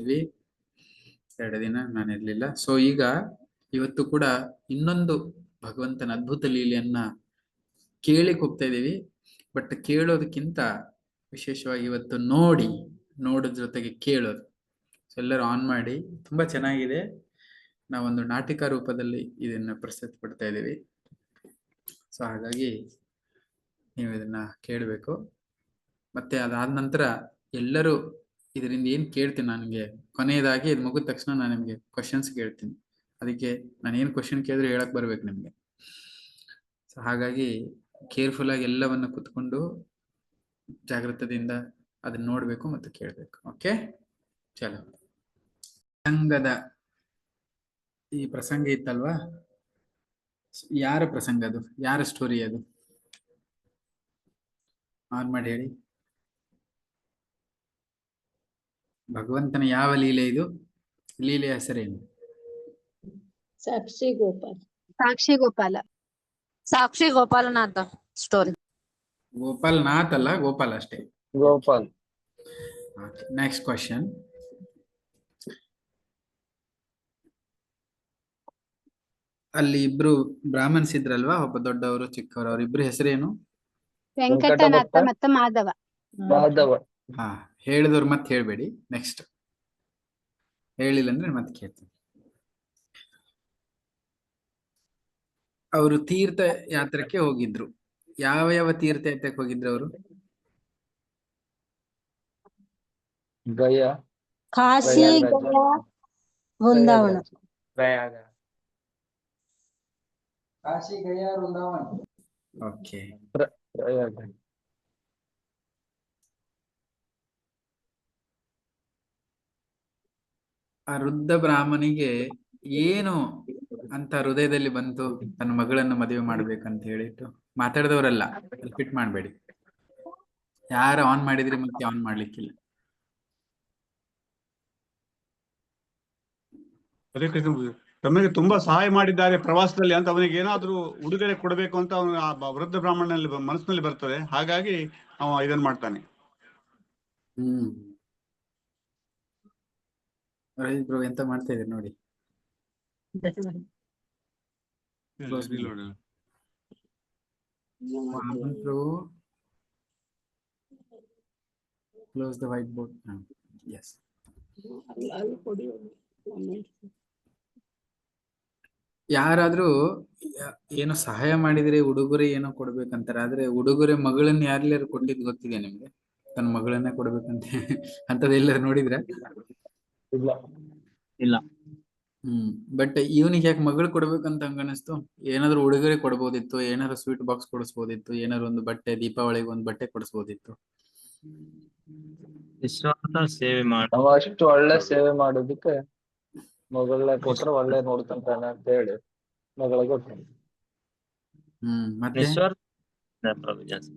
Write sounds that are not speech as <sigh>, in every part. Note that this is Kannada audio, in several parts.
ಇದ್ವಿ ಎರಡು ದಿನ ನಾನು ಇರ್ಲಿಲ್ಲ. ಸೊ ಈಗ ಇವತ್ತು ಕೂಡ ಇನ್ನೊಂದು ಭಗವಂತನ ಅದ್ಭುತ ಲೀಲೆಯನ್ನ ಕೇಳಿಕ್ ಹೋಗ್ತಾ ಇದೀವಿ ಬಟ್ ಕೇಳೋದಕ್ಕಿಂತ ವಿಶೇಷವಾಗಿ ಇವತ್ತು ನೋಡಿ ನೋಡೋದ್ ಜೊತೆಗೆ ಕೇಳೋದು. ಸೊ ಎಲ್ಲರೂ ಆನ್ ಮಾಡಿ, ತುಂಬಾ ಚೆನ್ನಾಗಿದೆ. ನಾವೊಂದು ನಾಟಿಕ ರೂಪದಲ್ಲಿ ಇದನ್ನ ಪ್ರಸ್ತುತ ಪಡ್ತಾ ಇದ್ದೀವಿ. ಸೊ ಹಾಗಾಗಿ ನೀವು ಇದನ್ನ ಕೇಳಬೇಕು. ಮತ್ತೆ ಅದಾದ ನಂತರ ಎಲ್ಲರೂ ಇದರಿಂದ ಏನ್ ಕೇಳ್ತೀನಿ ನನಗೆ? ಕೊನೆಯದಾಗಿ ಇದು ಮುಗಿದ ತಕ್ಷಣ ನಾನು ನಿಮಗೆ ಕ್ವಶನ್ಸ್ ಕೇಳ್ತೀನಿ. ಅದಕ್ಕೆ ನಾನು ಏನು ಕ್ವಶನ್ ಕೇಳಿದ್ರೆ ಹೇಳಕ್ ಬರ್ಬೇಕು ನಿಮ್ಗೆ. ಸೊ ಹಾಗಾಗಿ ಕೇರ್ಫುಲ್ ಆಗಿ ಎಲ್ಲವನ್ನು ಕುತ್ಕೊಂಡು ಜಾಗೃತದಿಂದ ಅದನ್ನ ನೋಡ್ಬೇಕು ಮತ್ತು ಕೇಳ್ಬೇಕು. ಓಕೆ ಚಲೋ. ಪ್ರಸಂಗದ ಈ ಪ್ರಸಂಗ ಇತ್ತಲ್ವಾ? ಯಾರ ಪ್ರಸಂಗ ಅದು? ಯಾರ ಸ್ಟೋರಿ ಅದು? ಆನ್ ಮಾಡಿ ಹೇಳಿ. ಭಗವಂತನ ಯಾವ ಲೀಲೆ ಇದು? ಲೀಲೆಯ ಹೆಸರೇನು? ಸಾಕ್ಷಿ ಗೋಪಾಲ. ಸಾಕ್ಷಿ ಗೋಪಾಲ. ಸಾಕ್ಷಿ ಗೋಪಾಲನಾಥ ಸ್ಟೋರಿ ಗೋಪಾಲ್ ನಾಥ್ ಅಲ್ಲ ಗೋಪಾಲ್ ಅಷ್ಟೇ. ಗೋಪಾಲ್. ನೆಕ್ಸ್ಟ್ ಕ್ವಶನ್ ಅಲ್ಲಿ ಇಬ್ರು ಬ್ರಾಹ್ಮಣ್ಸ್ ಇದ್ರಲ್ವಾ? ಒಬ್ಬ ದೊಡ್ಡವರು ಚಿಕ್ಕವರು ಅವ್ರಿಬ್ರು ಹೆಸರೇನು? ವೆಂಕಟನಾಥ ಮತ್ತು ಮಾಧವ. ಮಾಧವ. ಹಾ ಹೇಳಿದವ್ರು ಮತ್ತೆ ಹೇಳ್ಬೇಡಿ. ನೆಕ್ಸ್ಟ್ ಹೇಳಿಲ್ಲ ಅಂದ್ರೆ ಮತ್ತೆ ಕೇಳ್ತೀನಿ. ಅವರು ತೀರ್ಥ ಯಾತ್ರಕ್ಕೆ ಹೋಗಿದ್ರು? ಯಾವ ಯಾವ ತೀರ್ಥ ಯಾತ್ರಕ್ಕೆ ಹೋಗಿದ್ರು ಅವರು? ಗಯಾ. ಕಾಶಿ ಗಯಾ ವೃಂದಾವನ. ಪ್ರಯಾಗ ಕಾಶಿ ಗಯಾ ವೃಂದಾವನ. ಓಕೆ ಪ್ರಯಾಗ. ಆ ವೃದ್ಧ ಬ್ರಾಹ್ಮಣಿಗೆ ಏನು ಅಂತ ಹೃದಯದಲ್ಲಿ ಬಂತು ತನ್ನ ಮಗಳನ್ನ ಮದುವೆ ಮಾಡ್ಬೇಕಂತ ಹೇಳಿಟ್ಟು ಮಾತಾಡಿದವರಲ್ಲ ರಿಪೀಟ್ ಮಾಡಬೇಡಿ. ಯಾರು ಆನ್ ಮಾಡಿದ್ರಿ ಮತ್ತೆ ಆನ್ ಮಾಡ್ಲಿಕ್ಕಿಲ್ಲ. ಅದೇ ಕೃಷ್ಣ ತಮಗೆ ತುಂಬಾ ಸಹಾಯ ಮಾಡಿದ್ದಾರೆ ಪ್ರವಾಸದಲ್ಲಿ ಅಂತ ಅವನಿಗೆ ಏನಾದ್ರೂ ಉಡುಗೊರೆ ಕೊಡಬೇಕು ಅಂತ ಅವನು ಆ ವೃದ್ಧ ಬ್ರಾಹ್ಮಣನಲ್ಲಿ ಮನಸ್ಸಿನಲ್ಲಿ ಬರ್ತದೆ ಹಾಗಾಗಿ ಅವ ಇದನ್ನ ಮಾಡ್ತಾನೆ. ಹ್ಮ್. ರೈತ್ ಬ್ರೋ ಎಂತ ಮಾಡ್ತಾ ಇದ್ದೀರಿ ನೋಡಿ. Close the whiteboard yes ಯಾರಾದ್ರೂ ಏನು ಏನೋ ಸಹಾಯ ಮಾಡಿದ್ರೆ ಉಡುಗೊರೆ ಏನೋ ಕೊಡ್ಬೇಕಂತಾರೆ ಆದ್ರೆ ಉಡುಗೊರೆ ಮಗಳನ್ನ ಯಾರ್ಯಾರು ಕೊಟ್ಟಿದ್ ಗೊತ್ತಿದೆ ನಿಮ್ಗೆ? ತನ್ನ ಮಗಳನ್ನೇ ಕೊಡ್ಬೇಕಂತ ಅಂತದೆಲ್ಲರೂ ನೋಡಿದ್ರ? ಇಲ್ಲ. ಇಲ್ಲ. ಹ್ಮ್. ಬಟ್ ಇವನಿಗೆ ಯಾಕೆ ಮಗಳು ಕೊಡ್ಬೇಕಂತ ಹಂಗ ಅನಿಸ್ತು ಏನಾದ್ರು ಉಡುಗೊರೆ ಕೊಡ್ಬೋದಿತ್ತು ಏನಾದ್ರು ಸ್ವೀಟ್ ಬಾಕ್ಸ್ ಕೊಡಿಸ್ಬೋದಿತ್ತು ಏನಾದ್ರು ಒಂದು ಬಟ್ಟೆ ದೀಪಾವಳಿಗೆ ಒಂದು ಬಟ್ಟೆ ಕೊಡಿಸ್ಬೋದಿತ್ತು? ನಿಸ್ವಾರ್ಥ ಸೇವೆ ಮಾಡಿ ಅವ ಅಷ್ಟು ಒಳ್ಳೆ ಸೇವೆ ಮಾಡೋದಕ್ಕೆ ಮಗಳ ಕೊಟ್ರೆ ಒಳ್ಳೆ ನೋಡ್ಕೊಂತಾನೆ ಅಂತ ಹೇಳಿ ಮಗಳ ಕೊಟ್ಟಾನೆ ಹ್ಮ್. ಮತ್ತೆ? ನಿಸ್ವಾರ್ಥ ಪ್ರಭು ಜಾಸ್ತಿ.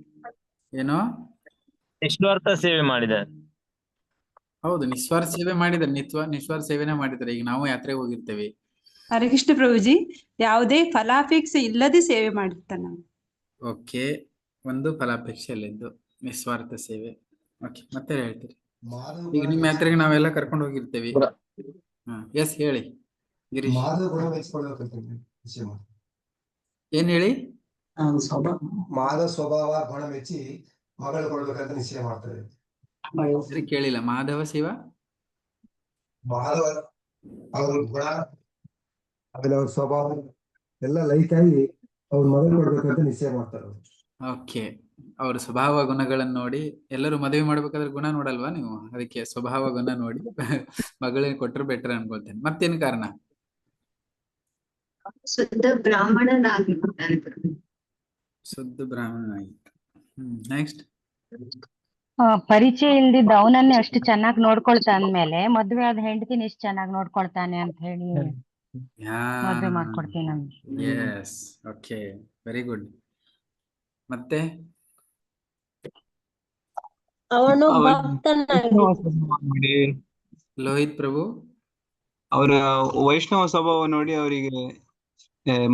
ಏನೋ? ನಿಸ್ವಾರ್ಥ ಸೇವೆ ಮಾಡಿದ್ದಾರೆ. ಹೌದು ನಿಸ್ವಾರ್ಥ ಸೇವೆ ಮಾಡಿದ್ದಾರೆ. ನಿತ್ವ ನಿಸ್ವಾರ್ಥ ಸೇವೆನೇ ಮಾಡಿದ್ದಾರೆ. ಈಗ ನಾವು ಯಾತ್ರೆಗೆ ಹೋಗಿರ್ತೇವೆ. ಹರೇ ಕೃಷ್ಣ ಪ್ರಭುಜಿ ಯಾವುದೇ ಫಲಾಪೇಕ್ಷೆ ಇಲ್ಲದೆ ಸೇವೆ ಮಾಡಿರ್ತಾನೆ ನಾವು. ಓಕೆ ಒಂದು ಫಲಾಪೇಕ್ಷೆ ಇಲ್ಲದ್ದು ನಿಸ್ವಾರ್ಥ ಸೇವೆ. ಓಕೆ ಮತ್ತೆ ಹೇಳ್ತೀರಿ? ಈಗ ನಿಮ್ಮ ಯಾತ್ರೆಗೆ ನಾವೆಲ್ಲ ಕರ್ಕೊಂಡು ಹೋಗಿರ್ತೇವೆ. ಹಾ ಎಸ್ ಹೇಳಿ. ಗಿರೀಶ್. ಏನ್ ಹೇಳಿ? ಮಾದ ಸ್ವಭಾವ ಗುಣ ಮೆಚ್ಚಿ ಮಗಳು ಕೊಡ್ಬೇಕಂತ ನಿಶ್ಚಯ ಮಾಡ್ತಾರೆ. ಸರಿ ಕೇಳಿಲ್ಲ. ಮಾಧವ ಶಿವ? ಮಾಧವ ಅವ್ರ ಗುಣ ಆಮೇಲೆ ಅವ್ರ ಸ್ವಭಾವ ಎಲ್ಲ ಲೈಕ್ ಆಗಿ ಅವ್ರ ಮದುವೆ ಮಾಡ್ಬೇಕಂತ ನಿಶ್ಚಯ ಮಾಡ್ತಾರೆ ಓಕೆ. ಅವ್ರ ಸ್ವಭಾವ ಗುಣಗಳನ್ನ ನೋಡಿ ಎಲ್ಲರೂ ಮದುವೆ ಮಾಡ್ಬೇಕಾದ್ರೆ ಗುಣ ನೋಡಲ್ವಾ ನೀವು? ಅದಕ್ಕೆ ಸ್ವಭಾವ ಗುಣ ನೋಡಿ ಮಗಳಿಗೆ ಕೊಟ್ಟರು ಬೆಟರ್ ಅನ್ಕೊಳ್ತೇನೆ. ಮತ್ತೇನು ಕಾರಣ? ಶುದ್ಧ ಬ್ರಾಹ್ಮಣನಾಗಿ ಪ್ರಭು ಶುದ್ಧ ಬ್ರಾಹ್ಮಣನಾಗಿತ್ತು ಹ್ಮ್ ನೆಕ್ಸ್ಟ್ ಪರಿಚಯ ಇಲ್ದಿದ್ದ ಅವನನ್ನೇ ಅಷ್ಟು ಚೆನ್ನಾಗಿ ನೋಡ್ಕೊಳ್ತಾ ಅಂದ್ಮೇಲೆ ಮದ್ವೆ ಆದ ಹೆಂಡತಿನ ಎಷ್ಟ್ ಚೆನ್ನಾಗಿ ನೋಡ್ಕೊಳ್ತಾನೆ ಅಂತ ಹೇಳಿ ಮದ್ವೆ ಮಾಡ್ಕೊಡ್ತೀನಿ ನಮ್ಗೆ ಎಸ್ ಓಕೆ ವೆರಿ ಗುಡ್ ಮತ್ತೆ? ಅವನು ಲೋಹಿತ್ ಪ್ರಭು? ಅವರ ವೈಷ್ಣವ ಸ್ವಭಾವ ನೋಡಿ ಅವರಿಗೆ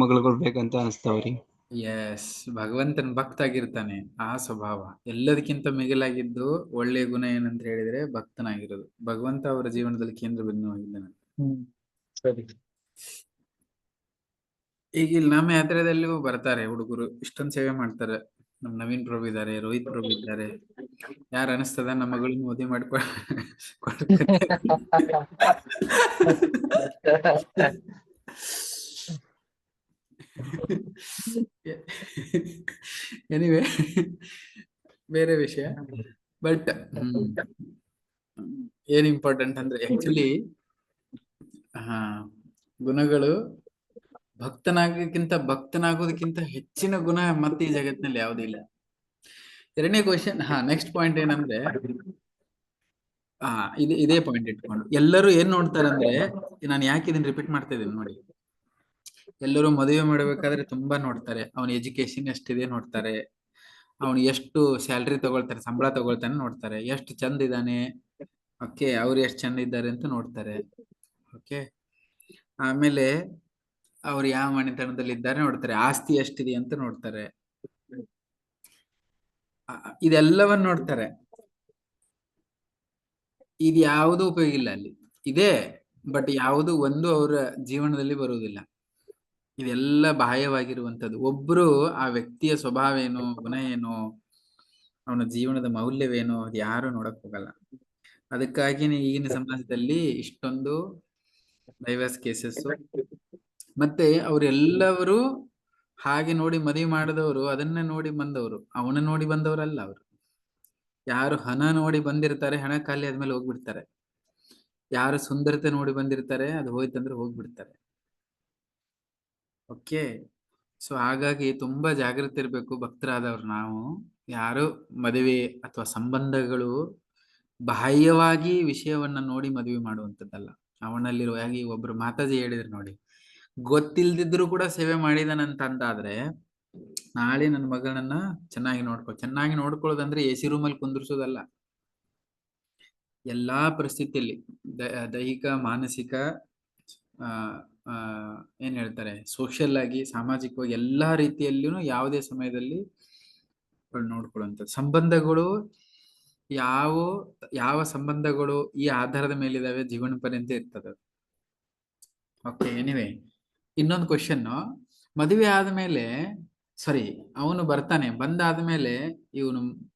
ಮಗಳು ಕೊಡ್ಬೇಕಂತ ಅನಿಸ್ತಾವ್ರಿ. ಅವ್ರಿಗೆ ಎಸ್ ಭಗವಂತನ ಭಕ್ತ ಆಗಿರ್ತಾನೆ ಆ ಸ್ವಭಾವ. ಎಲ್ಲದಕ್ಕಿಂತ ಮಿಗಿಲಾಗಿದ್ದು ಒಳ್ಳೆಯ ಗುಣ ಏನಂತ ಹೇಳಿದ್ರೆ ಭಕ್ತನಾಗಿರೋದು. ಭಗವಂತ ಅವರ ಜೀವನದಲ್ಲಿ ಕೇಂದ್ರ ಬಿಂದುವಾಗಿದ್ದಾನೆ ಹ್ಮ್ ಸರಿ. ಈಗ ಇಲ್ಲಿ ನಮ್ಮ ಯಾತ್ರೆದಲ್ಲಿಯೂ ಬರ್ತಾರೆ ಹುಡುಗರು. ಇಷ್ಟೊಂದು ಸೇವೆ ಮಾಡ್ತಾರೆ. ನಮ್ ನವೀನ್ ಪ್ರಭು ಇದ್ದಾರೆ ರೋಹಿತ್ ಪ್ರಭು ಇದ್ದಾರೆ. ಯಾರು ಅನಿಸ್ತದ ನಮ್ಮ ಮಗಳನ್ನ ಮದುವೆ ಮಾಡ್ಕೊ <laughs> <laughs> ಎನಿವೆ ಬೇರೆ ವಿಷಯ. ಬಟ್ ಏನ್ ಇಂಪಾರ್ಟೆಂಟ್ ಅಂದ್ರೆ ಆಕ್ಚುಲಿ ಹಾ ಗುಣಗಳು ಭಕ್ತನಾಗಕ್ಕಿಂತ ಭಕ್ತನಾಗೋದಕ್ಕಿಂತ ಹೆಚ್ಚಿನ ಗುಣ ಮತ್ತೆ ಈ ಜಗತ್ತಿನಲ್ಲಿ ಯಾವುದೂ ಇಲ್ಲ. ಎರಡನೇ ಕ್ವಶನ್ ಹಾ ನೆಕ್ಸ್ಟ್ ಪಾಯಿಂಟ್ ಏನಂದ್ರೆ ಹಾ ಇದೇ ಇದೇ ಪಾಯಿಂಟ್ ಇಟ್ಕೊಂಡು. ಎಲ್ಲರೂ ಏನ್ ನೋಡ್ತಾರೆ ಅಂದ್ರೆ ನಾನು ಯಾಕೆ ಇದನ್ನ ರಿಪೀಟ್ ಮಾಡ್ತಾ ಇದ್ದೀನಿ ನೋಡಿ. ಎಲ್ಲರೂ ಮದುವೆ ಮಾಡ್ಬೇಕಾದ್ರೆ ತುಂಬಾ ನೋಡ್ತಾರೆ. ಅವನ ಎಜುಕೇಶನ್ ಎಷ್ಟಿದೆ ನೋಡ್ತಾರೆ. ಅವನು ಎಷ್ಟು ಸ್ಯಾಲ್ರಿ ತಗೊಳ್ತಾರೆ, ಸಂಬಳ ತಗೊಳ್ತಾನೆ ನೋಡ್ತಾರೆ. ಎಷ್ಟು ಚಂದ ಇದ್ದಾನೆ. ಓಕೆ, ಅವ್ರು ಎಷ್ಟು ಚಂದ ಇದ್ದಾರೆ ಅಂತ ನೋಡ್ತಾರೆ. ಓಕೆ? ಆಮೇಲೆ ಅವ್ರು ಯಾವ ಮನೆತನದಲ್ಲಿ ಇದ್ದಾರೆ ನೋಡ್ತಾರೆ. ಆಸ್ತಿ ಎಷ್ಟಿದೆ ಅಂತ ನೋಡ್ತಾರೆ. ಇದೆಲ್ಲವನ್ನ ನೋಡ್ತಾರೆ. ಇದು ಯಾವುದು ಉಪಯೋಗ ಇಲ್ಲ ಅಲ್ಲಿ. ಇದೆ ಬಟ್ ಯಾವುದು ಒಂದು ಅವರ ಜೀವನದಲ್ಲಿ ಬರುವುದಿಲ್ಲ. ಇದೆಲ್ಲ ಬಾಹ್ಯವಾಗಿರುವಂತದ್ದು ಒಬ್ರು ಆ ವ್ಯಕ್ತಿಯ ಸ್ವಭಾವ ಏನು ಗುಣ ಏನು ಅವನ ಜೀವನದ ಮೌಲ್ಯವೇನು ಅದು ಯಾರು ನೋಡಕ್ ಹೋಗಲ್ಲ. ಅದಕ್ಕಾಗಿನೇ ಈಗಿನ ಸಮಾಜದಲ್ಲಿ ಇಷ್ಟೊಂದು ಡೈವರ್ಸ್ ಕೇಸಸ್ ಮತ್ತೆ ಅವರೆಲ್ಲವರು ಹಾಗೆ ನೋಡಿ ಮದುವೆ ಮಾಡಿದವರು ಅದನ್ನ ನೋಡಿ ಬಂದವರು. ಅವನ ನೋಡಿ ಬಂದವರಲ್ಲ ಅವರು. ಯಾರು ಹಣ ನೋಡಿ ಬಂದಿರ್ತಾರೆ ಹಣ ಖಾಲಿ ಆದ್ಮೇಲೆ ಹೋಗ್ಬಿಡ್ತಾರೆ. ಯಾರು ಸುಂದರತೆ ನೋಡಿ ಬಂದಿರ್ತಾರೆ ಅದು ಹೋಯ್ತಂದ್ರೆ ಹೋಗ್ಬಿಡ್ತಾರೆ. ಓಕೆ. ಸೊ, ಹಾಗಾಗಿ ತುಂಬಾ ಜಾಗೃತಿ ಇರಬೇಕು ಭಕ್ತರಾದವ್ರು ನಾವು. ಯಾರು ಮದುವೆ ಅಥವಾ ಸಂಬಂಧಗಳು ಬಾಹ್ಯವಾಗಿ ವಿಷಯವನ್ನ ನೋಡಿ ಮದುವೆ ಮಾಡುವಂತದ್ದಲ್ಲ ಅವನಲ್ಲಿರುವ ಹಾಗೆ ಒಬ್ರು ಮಾತಾಜಿ ಹೇಳಿದ್ರು ನೋಡಿ. ಗೊತ್ತಿಲ್ದಿದ್ರು ಕೂಡ ಸೇವೆ ಮಾಡಿದಾನಂತ ಅಂತಾದ್ರೆ ನಾಳೆ ನನ್ನ ಮಗಳನ್ನ ಚೆನ್ನಾಗಿ ನೋಡ್ಕೊ, ಚೆನ್ನಾಗಿ ನೋಡ್ಕೊಳ್ಳೋದಂದ್ರೆ ಎ ಸಿ ರೂಮಲ್ಲಿ ಕುಂದ್ರಿಸೋದಲ್ಲ. ಎಲ್ಲಾ ಪರಿಸ್ಥಿತಿಯಲ್ಲಿ ದೈಹಿಕ, ಮಾನಸಿಕ, ಆ ಏನ್ ಹೇಳ್ತಾರೆ ಸೋಷಿಯಲ್ ಆಗಿ, ಸಾಮಾಜಿಕವಾಗಿ ಎಲ್ಲಾ ರೀತಿಯಲ್ಲಿನೂ ಯಾವುದೇ ಸಮಯದಲ್ಲಿ ನೋಡ್ಕೊಳ್ಳುವಂತ ಸಂಬಂಧಗಳು ಯಾವ ಯಾವ ಸಂಬಂಧಗಳು ಈ ಆಧಾರದ ಮೇಲಿದಾವೆ ಜೀವನ ಪರ್ಯಂತ ಇರ್ತದೆ. ಓಕೆ ಎನಿವೆ ಇನ್ನೊಂದು ಕ್ವಶನ್ ಮದುವೆ ಆದ್ಮೇಲೆ ಸಾರಿ ಅವನು ಬರ್ತಾನೆ, ಬಂದಾದ್ಮೇಲೆ ಇವನು,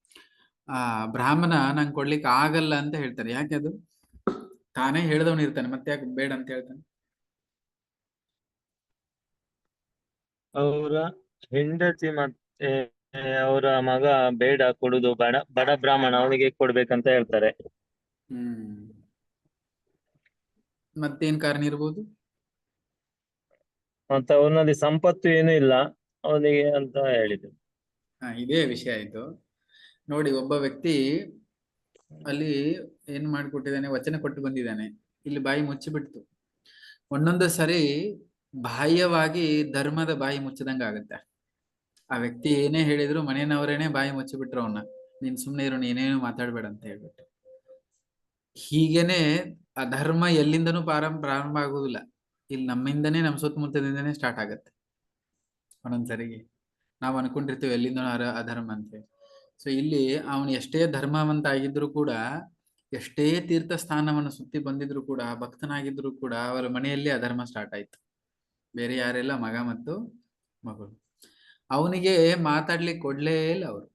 ಆ, ಬ್ರಾಹ್ಮಣ ನಂಗೆ ಕೊಡ್ಲಿಕ್ಕೆ ಆಗಲ್ಲ ಅಂತ ಹೇಳ್ತಾರೆ. ಯಾಕೆ ಅದು? ತಾನೇ ಹೇಳ್ದವನು ಇರ್ತಾನೆ ಮತ್ತೆ ಯಾಕೆ ಬೇಡ ಅಂತ ಹೇಳ್ತಾನೆ? ಅವರ ಹೆಂಡತಿ ಮತ್ತೆ ಅವರ ಮಗ ಬೇಡ ಕೊಡುದು ಬಡ ಬಡ ಬ್ರಾಹ್ಮಣ ಅವನಿಗೆ ಕೊಡ್ಬೇಕಂತ ಹೇಳ್ತಾರೆ. ಹ್ಮ್. ಮತ್ತೇನ್ ಕಾರಣ ಇರ್ಬೋದು? ಮತ್ತೆ ಅವನಲ್ಲಿ ಸಂಪತ್ತು ಏನು ಇಲ್ಲ ಅವನಿಗೆ ಅಂತ ಹೇಳಿದ್ರು ಹಾ ಇದೇ ವಿಷಯ ಆಯ್ತು. ನೋಡಿ ಒಬ್ಬ ವ್ಯಕ್ತಿ ಅಲ್ಲಿ ಏನ್ ಮಾಡ್ಕೊಟ್ಟಿದ್ದಾನೆ ವಚನ ಕೊಟ್ಟು ಬಂದಿದ್ದಾನೆ. ಇಲ್ಲಿ ಬಾಯಿ ಮುಚ್ಚಿಬಿಡ್ತು. ಒಂದೊಂದು ಸರಿ ಬಾಹ್ಯವಾಗಿ ಧರ್ಮದ ಬಾಯಿ ಮುಚ್ಚದಂಗ ಆಗುತ್ತೆ. ಆ ವ್ಯಕ್ತಿ ಏನೇ ಹೇಳಿದ್ರು ಮನೆಯವ್ರೇನೆ ಬಾಯಿ ಮುಚ್ಚಿಬಿಟ್ರು ಅವನ್ನ ನೀನ್ ಸುಮ್ನೆ ಇರೋ ಏನೇನು ಮಾತಾಡ್ಬೇಡ ಅಂತ ಹೇಳ್ಬಿಟ್ಟು. ಹೀಗೇನೆ ಆ ಧರ್ಮ ಎಲ್ಲಿಂದನು ಪ್ರಾರಂಭ ಪ್ರಾರಂಭ ಆಗುದಿಲ್ಲ ಇಲ್ಲಿ ನಮ್ಮಿಂದನೇ ನಮ್ಮ ಸುತ್ತಮುತ್ತದಿಂದನೇ ಸ್ಟಾರ್ಟ್ ಆಗತ್ತೆ. ಒಂದೊಂದ್ಸರಿಗೆ ನಾವು ಅನ್ಕೊಂಡಿರ್ತೀವಿ ಎಲ್ಲಿಂದನೂ ಅರ, ಅಧರ್ಮ ಅಂತೇಳಿ ಸೊ ಇಲ್ಲಿ ಅವನು ಎಷ್ಟೇ ಧರ್ಮವಂತ ಆಗಿದ್ರು ಕೂಡ, ಎಷ್ಟೇ ತೀರ್ಥ ಸ್ಥಾನವನ್ನು ಸುತ್ತಿ ಬಂದಿದ್ರು ಕೂಡ, ಭಕ್ತನಾಗಿದ್ರು ಕೂಡ ಅವರ ಮನೆಯಲ್ಲಿ ಅಧರ್ಮ ಸ್ಟಾರ್ಟ್ ಆಯ್ತು. ಬೇರೆ ಯಾರೆಲ್ಲ ಮಗ ಮತ್ತು ಮಗಳು. ಅವನಿಗೆ ಮಾತಾಡ್ಲಿಕ್ಕೆ ಕೊಡ್ಲೇ ಇಲ್ಲ ಅವರು.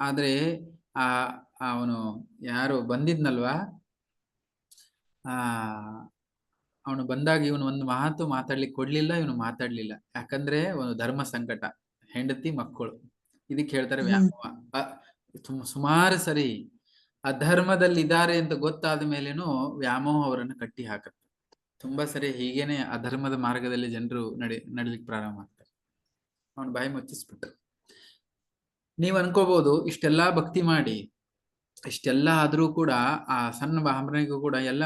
ಆದ್ರೆ ಆ ಅವನು ಯಾರು ಬಂದಿದ್ನಲ್ವಾ? ಆ ಅವನು ಬಂದಾಗ ಇವನು ಒಂದು ಮಾತು ಮಾತಾಡ್ಲಿಕ್ಕೆ ಕೊಡ್ಲಿಲ್ಲ ಇವನು ಮಾತಾಡ್ಲಿಲ್ಲ. ಯಾಕಂದ್ರೆ ಒಂದು ಧರ್ಮ ಸಂಕಟ ಹೆಂಡತಿ ಮಕ್ಕಳು. ಇದಕ್ಕೆ ಹೇಳ್ತಾರೆ ವ್ಯಾಮೋಹ. ಸುಮಾರು ಸರಿ ಅಧರ್ಮದಲ್ಲಿ ಇದ್ದಾರೆ ಅಂತ ಗೊತ್ತಾದ ಮೇಲೇನು ವ್ಯಾಮೋಹ ಅವರನ್ನು ಕಟ್ಟಿ ಹಾಕತ್ತೆ. ತುಂಬಾ ಸರಿ ಹೀಗೇನೆ ಅಧರ್ಮದ ಮಾರ್ಗದಲ್ಲಿ ಜನರು ನಡಿ, ನಡಿಲಿಕ್ಕೆ ಪ್ರಾರಂಭ ಮಾಡ್ತಾರೆ ಅವನು ಬಾಯಿ ಮುಚ್ಚಿಸ್ಬಿಟ್ಟು. ನೀವು ಅನ್ಕೋಬಹುದು ಇಷ್ಟೆಲ್ಲಾ ಭಕ್ತಿ ಮಾಡಿ, ಇಷ್ಟೆಲ್ಲ ಆದ್ರೂ ಕೂಡ ಆ ಸಣ್ಣ ಬ್ರಾಹ್ಮಣಿಗೂ ಕೂಡ ಎಲ್ಲ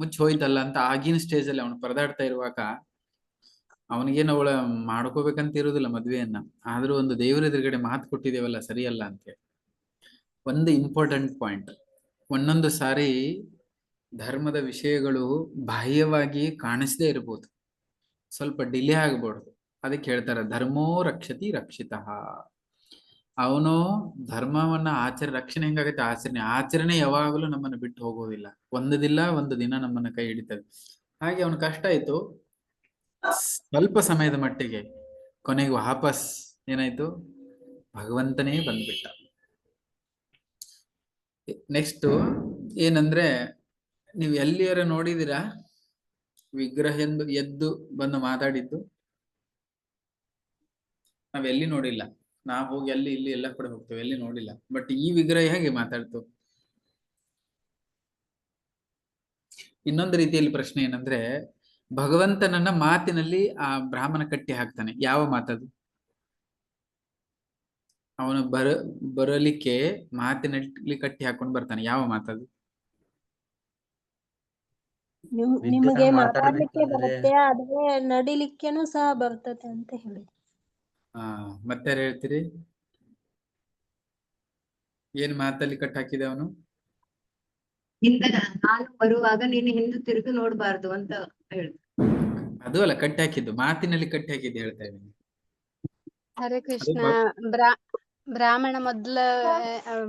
ಮುಚ್ಚಿ ಹೋಯ್ತಲ್ಲ ಅಂತ ಆಗಿನ ಸ್ಟೇಜ್ ಅಲ್ಲಿ ಅವನು ಪರದಾಡ್ತಾ ಇರುವಾಗ, ಅವನಿಗೇನು ಅವಳ ಮಾಡ್ಕೋಬೇಕಂತ ಇರುವುದಿಲ್ಲ ಮದ್ವೆಯನ್ನ. ಆದ್ರೂ ಒಂದು ದೇವರ ಎದುರುಗಡೆ ಮಾತು ಕೊಟ್ಟಿದ್ದೇವಲ್ಲ ಸರಿಯಲ್ಲ ಅಂತೇಳಿ ಒಂದು ಇಂಪಾರ್ಟೆಂಟ್ ಪಾಯಿಂಟ್ ಒಂದೊಂದು ಸಾರಿ ಧರ್ಮದ ವಿಷಯಗಳು ಬಾಹ್ಯವಾಗಿ ಕಾಣಿಸದೇ ಇರ್ಬೋದು. ಸ್ವಲ್ಪ ಡಿಲೇ ಆಗ್ಬಾರ್ದು. ಅದಕ್ಕೆ ಹೇಳ್ತಾರೆ, ಧರ್ಮೋ ರಕ್ಷತಿ ರಕ್ಷಿತ. ಅವನು ಧರ್ಮವನ್ನ ಆಚರ, ರಕ್ಷಣೆ ಹೆಂಗಾಗತ್ತೆ? ಆಚರಣೆ ಆಚರಣೆ ಯಾವಾಗಲೂ ನಮ್ಮನ್ನು ಬಿಟ್ಟು ಹೋಗೋದಿಲ್ಲ. ಒಂದದಿಲ್ಲ ಒಂದು ದಿನ ನಮ್ಮನ್ನ ಕೈ ಹಿಡಿತದೆ. ಹಾಗೆ ಅವನ ಕಷ್ಟ ಆಯ್ತು. ಸ್ವಲ್ಪ ಸಮಯದ ಮಟ್ಟಿಗೆ ಕೊನೆಗೆ ವಾಪಸ್ ಏನಾಯ್ತು? ಭಗವಂತನೇ ಬಂದ್ಬಿಟ್ಟ. ನೆಕ್ಸ್ಟ್ ಏನಂದ್ರೆ ನೀವು ಎಲ್ಲಿಯರ ನೋಡಿದಿರಾ? ವಿಗ್ರಹ ಎಂದು ಎದ್ದು ಬಂದು ಮಾತಾಡಿದ್ದು. ನಾವೆಲ್ಲಿ ನೋಡಿಲ್ಲ. ನಾವ್ ಹೋಗಿ ಅಲ್ಲಿ, ಇಲ್ಲಿ ಎಲ್ಲ ಕಡೆ ಹೋಗ್ತೇವೆ. ಎಲ್ಲಿ ನೋಡಿಲ್ಲ. ಬಟ್ ಈ ವಿಗ್ರಹ ಹೇಗೆ ಮಾತಾಡ್ತು? ಇನ್ನೊಂದು ರೀತಿಯಲ್ಲಿ ಪ್ರಶ್ನೆ ಏನಂದ್ರೆ, ಭಗವಂತನನ್ನ ಮಾತಿನಲ್ಲಿ ಆ ಬ್ರಾಹ್ಮಣ ಕಟ್ಟಿ ಹಾಕ್ತಾನೆ. ಯಾವ ಮಾತದು? ಅವನು ಬರ, ಬರಲಿಕ್ಕೆ ಮಾತಿನಲ್ಲಿ ಕಟ್ಟಿ ಹಾಕೊಂಡು ಬರ್ತಾನೆ. ಯಾವ ಮಾತದು? ನಿಮ್ ನಿಮಗೆ ಮಾತಾಡ್ಲಿಕ್ಕೆ ಮಾತಾಡ್ಬೇಕಾದ್ರೆ- ಬರುತ್ತೆ ಆದ್ರೆ ನಡಿಲಿಕ್ಕೆನು ಸಹ ಬರ್ತದೆ ಅಂತ ಹೇಳಿದ್ರು ಆ ಮತ್ತೆ ಹೇಳ್ತೀರಿ? ಏನ್ ಮಾತಲ್ಲಿ ಕಟ್ ಹಾಕಿದೆ ಅವನು? ಹಿಂದೆ ನಾನು ಬರುವಾಗ ನೀನು ಹಿಂದೆ ತಿರುಗಿ ನೋಡ್ಬಾರ್ದು ಅಂತ ಹೇಳ್ತಾರೆ ಅದು ಅಲ್ಲ ಕಟ್ ಹಾಕಿದ್ದು ಮಾತಿನಲ್ಲಿ ಕಟ್ ಹಾಕಿದ್ದು ಹೇಳ್ತಾ ಇದ್ದೀನಿ. ಹರೇ ಕೃಷ್ಣ ಬ್ರಾ ಬ್ರಾಹ್ಮಣ ಮೊದ್ಲ